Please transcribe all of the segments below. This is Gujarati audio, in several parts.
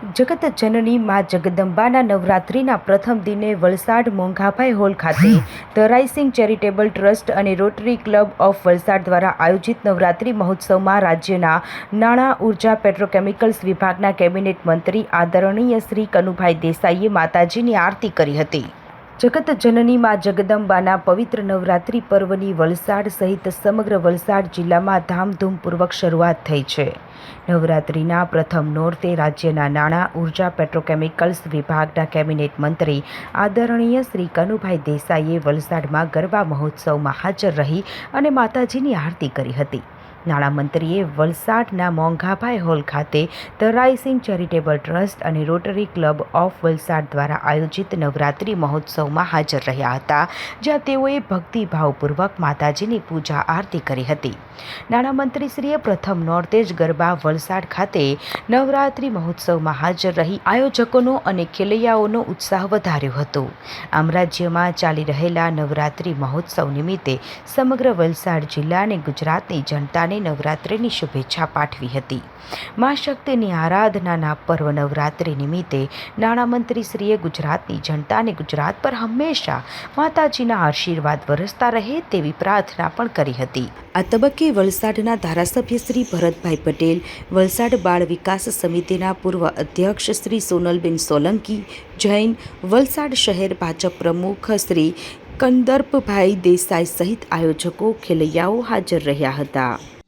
જગત જનની મા જગદંબાના નવરાત્રિના પ્રથમ દિને વલસાડ મોંઘાભાઈ હોલ ખાતે ધ રાઇસિંગ ચેરિટેબલ ટ્રસ્ટ અને રોટરી ક્લબ ઓફ વલસાડ દ્વારા આયોજિત નવરાત્રિ મહોત્સવમાં રાજ્યના નાણાં ઊર્જા પેટ્રોકેમિકલ્સ વિભાગના કેબિનેટ મંત્રી આદરણીય શ્રી કનુભાઈ દેસાઈએ માતાજીની આરતી કરી હતી. જગત જનની જગદંબાના પવિત્ર નવરાત્રિ પર્વની વલસાડ સહિત સમગ્ર વલસાડ જિલ્લામાં ધામધૂમપૂર્વક શરૂઆત થઈ છે. નવરાત્રિના પ્રથમ નોરતે રાજ્યના નાણાં, ઊર્જા, પેટ્રોકેમિકલ્સ વિભાગના કેબિનેટ મંત્રી આદરણીય શ્રી કનુભાઈ દેસાઈએ વલસાડમાં ગરબા મહોત્સવમાં હાજર રહી અને માતાજીની આરતી કરી હતી. નાણામંત્રીએ વલસાડના મોંઘાભાઈ હોલ ખાતે ધ ચેરિટેબલ ટ્રસ્ટ અને રોટરી ક્લબ ઓફ વલસાડ દ્વારા આયોજિત નવરાત્રિ મહોત્સવમાં હાજર રહ્યા હતા, જ્યાં તેઓએ ભક્તિભાવપૂર્વક માતાજીની પૂજા આરતી કરી હતી. નાણામંત્રીશ્રીએ પ્રથમ નોર્તેજ ગરબા વલસાડ ખાતે નવરાત્રિ મહોત્સવમાં હાજર રહી આયોજકોનો અને ખેલૈયાઓનો ઉત્સાહ વધાર્યો હતો. આમ રાજ્યમાં ચાલી રહેલા નવરાત્રિ મહોત્સવ નિમિત્તે સમગ્ર વલસાડ જિલ્લા અને ગુજરાતની જનતાને નવરાત્રિની શુભેચ્છા પાઠવી હતી. મા શક્તિની આરાધનાના પર્વ નવરાત્રિ નિમિત્તે નાણામંત્રીશ્રીએ ગુજરાતની જનતાને ગુજરાત પર હંમેશા માતાજીના આશીર્વાદ વરસતા રહે તેવી પ્રાર્થના પણ કરી હતી. આ તબક્કે વલસાડના ધારાસભ્ય શ્રી ભરતભાઈ પટેલ, વલસાડ બાળ વિકાસ સમિતિના પૂર્વ અધ્યક્ષ શ્રી સોનલબેન સોલંકી, જૈન, વલસાડ શહેર ભાજપ પ્રમુખ શ્રી કંદર્પભાઈ દેસાઈ સહિત આયોજકો ખેલૈયાઓ હાજર રહ્યા હતા.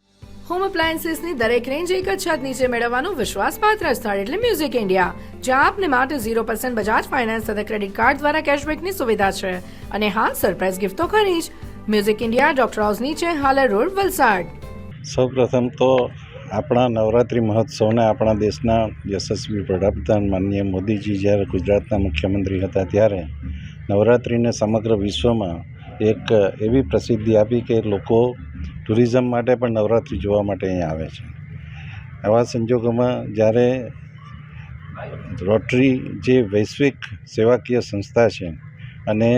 હોમ એપ્લાયન્સીસની દરેક રેન્જ એક જ છત નીચે મેળવવાનું વિશ્વાસપાત્ર સ્થળ એટલે મ્યુઝિક ઇન્ડિયા જ્યાં આપને માટે ઝીરો પર્સન્ટ બજાજ ફાઇનાન્સ તથા ક્રેડિટ કાર્ડ દ્વારા કેશબેકની સુવિધા છે. અને હા સરપ્રાઇઝ ગિફ્ટ તો ખરી જ. મ્યુઝિક ઇન્ડિયા ડોક્ટર હાઉસ નીચે હાલર રોડ વલસાડ. સૌપ્રથમ તો આપણા નવરાત્રિ મહોત્સવને આપણા દેશના યશસ્વી વડાપ્રધાન માનનીય મોદીજી જ્યારે ગુજરાતના મુખ્યમંત્રી હતા ત્યારે નવરાત્રિને સમગ્ર વિશ્વમાં એક એવી પ્રસિદ્ધિ આપી કે લોકો ટુરિઝમ માટે પણ નવરાત્રિ જોવા માટે અહીંયા આવે છે. આવા સંજોગોમાં જ્યારે રોટરી જે વૈશ્વિક સેવાકીય સંસ્થા છે અને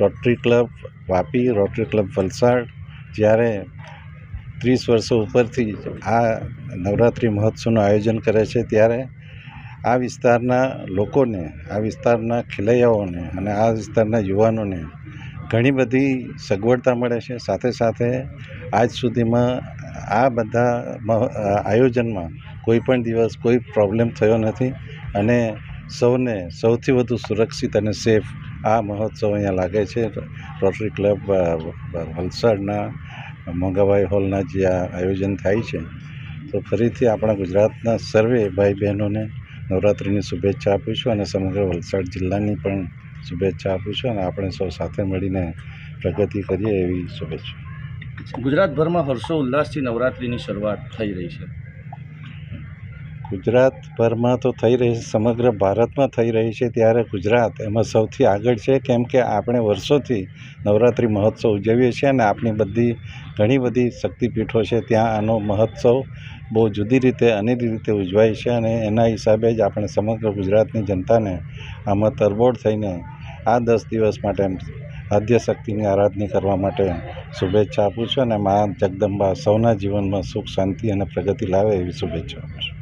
rotary club Vapi, rotary club Valsad, જ્યારે ત્રીસ વર્ષો ઉપરથી આ નવરાત્રિ મહોત્સવનું આયોજન કરે છે, ત્યારે આ વિસ્તારના લોકોને, આ વિસ્તારના ખેલૈયાઓને અને આ વિસ્તારના યુવાનોને ઘણી બધી સગવડતા મળે છે. સાથે સાથે આજ સુધીમાં આ બધા આયોજનમાં કોઈ પણ દિવસ કોઈ પ્રોબ્લેમ થયો નથી અને સૌને સૌથી વધુ સુરક્ષિત અને સેફ આ મહોત્સવ અહીંયા લાગે છે. રોટરી ક્લબ વલસાડના, મોંઘાભાઈ હોલના જે આ આયોજન થાય છે. તો ફરીથી આપણા ગુજરાતના સર્વે ભાઈ બહેનોને નવરાત્રિની શુભેચ્છા આપું છું અને સમગ્ર વલસાડ જિલ્લાની પણ શુભેચ્છા આપું છું અને આપણે સૌ સાથે મળીને પ્રગતિ કરીએ એવી શુભેચ્છા. ગુજરાતભરમાં હર્ષો ઉલ્લાસથી નવરાત્રિની શરૂઆત થઈ રહી છે. ગુજરાતભરમાં તો થઈ રહી છે, સમગ્ર ભારતમાં થઈ રહી છે ત્યારે ગુજરાત એમાં સૌથી આગળ છે, કેમ કે આપણે વર્ષોથી નવરાત્રિ મહોત્સવ ઉજવીએ છીએ અને આપણી બધી ઘણી બધી શક્તિપીઠો છે, ત્યાં આનો મહોત્સવ બહુ જુદી રીતે, અનેરી રીતે ઉજવાય છે અને એના હિસાબે જ આપણે સમગ્ર ગુજરાતની જનતાને આમાં તરબોળ થઈને આ દસ દિવસ માટે આદ્ય શક્તિની આરાધના કરવા માટે શુભેચ્છા આપું છું અને મા જગદંબા સૌના જીવનમાં સુખ, શાંતિ અને પ્રગતિ લાવે એવી શુભેચ્છા આપું છું.